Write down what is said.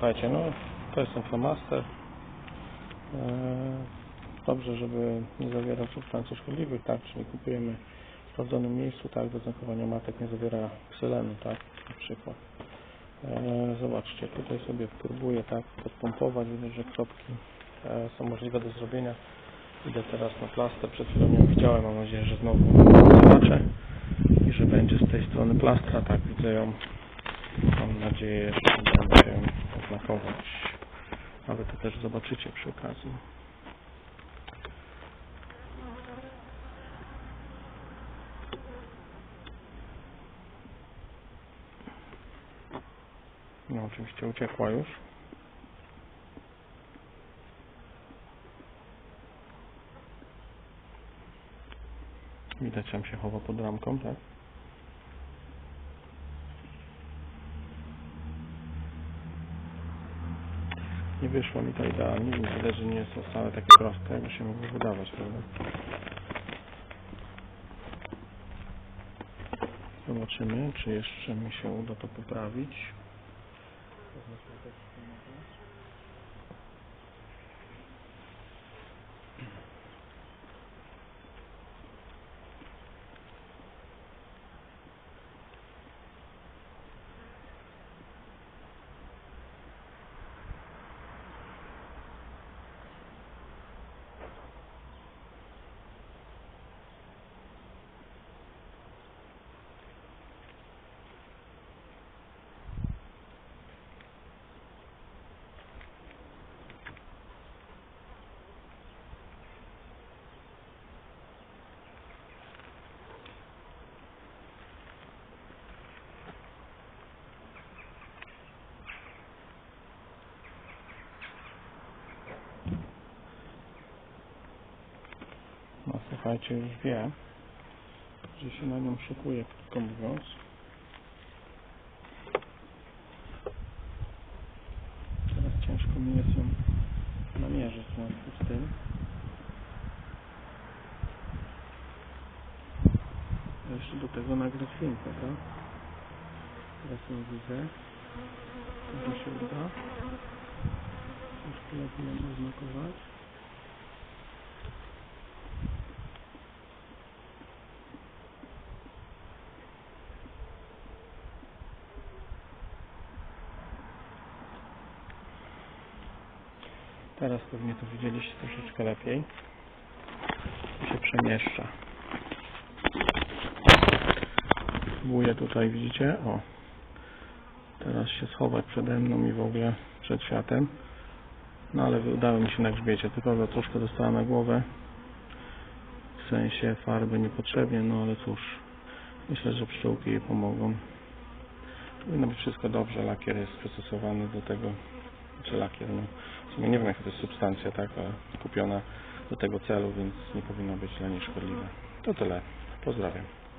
Słuchajcie, no to jest ten flamaster. Eee, Dobrze, żeby nie zawierał substancji szkodliwych, tak? Czyli kupujemy w sprawdzonym miejscu, tak? Do znakowania matek nie zawiera kselenu, tak? Na przykład. Eee, Zobaczcie, tutaj sobie próbuję, tak? Podpompować, widać, że kropki e, są możliwe do zrobienia. Idę teraz na plaster, przed chwilą ją widziałem, mam nadzieję, że znowu zobaczę i że będzie z tej strony plastra, tak? Widzę ją Mam nadzieję, że uda się oznakować. Ale to też zobaczycie przy okazji. No oczywiście uciekła już. Widać tam się chowa pod ramką, tak? Nie wyszło mi to idealnie, więc widać, że nie jest to wcale takie proste, jakby się mogło wydawać, prawda? Zobaczymy, czy jeszcze mi się uda to poprawić. No słuchajcie, już wie, że się na nią szykuje, krótko mówiąc. Teraz ciężko mi jest ją namierzyć w związku z tym. Jeszcze do tego nagrać film, prawda? Teraz ją widzę. Może się uda. Lepiej ją oznakować. Teraz pewnie to widzieliście troszeczkę lepiej. Się przemieszcza. Próbuję tutaj, widzicie? O. Teraz się schować przede mną i w ogóle przed światem. No ale udało mi się na grzbiecie. Tylko że troszkę dostała na głowę. W sensie farby niepotrzebnie, no ale cóż. Myślę, że pszczółki jej pomogą. Powinno być wszystko dobrze. Lakier jest przystosowany do tego. Czy lakier, no. W sumie nie wiem jaka to jest substancja, tak, ale kupiona do tego celu, więc nie powinno być dla niej szkodliwe. To tyle. Pozdrawiam.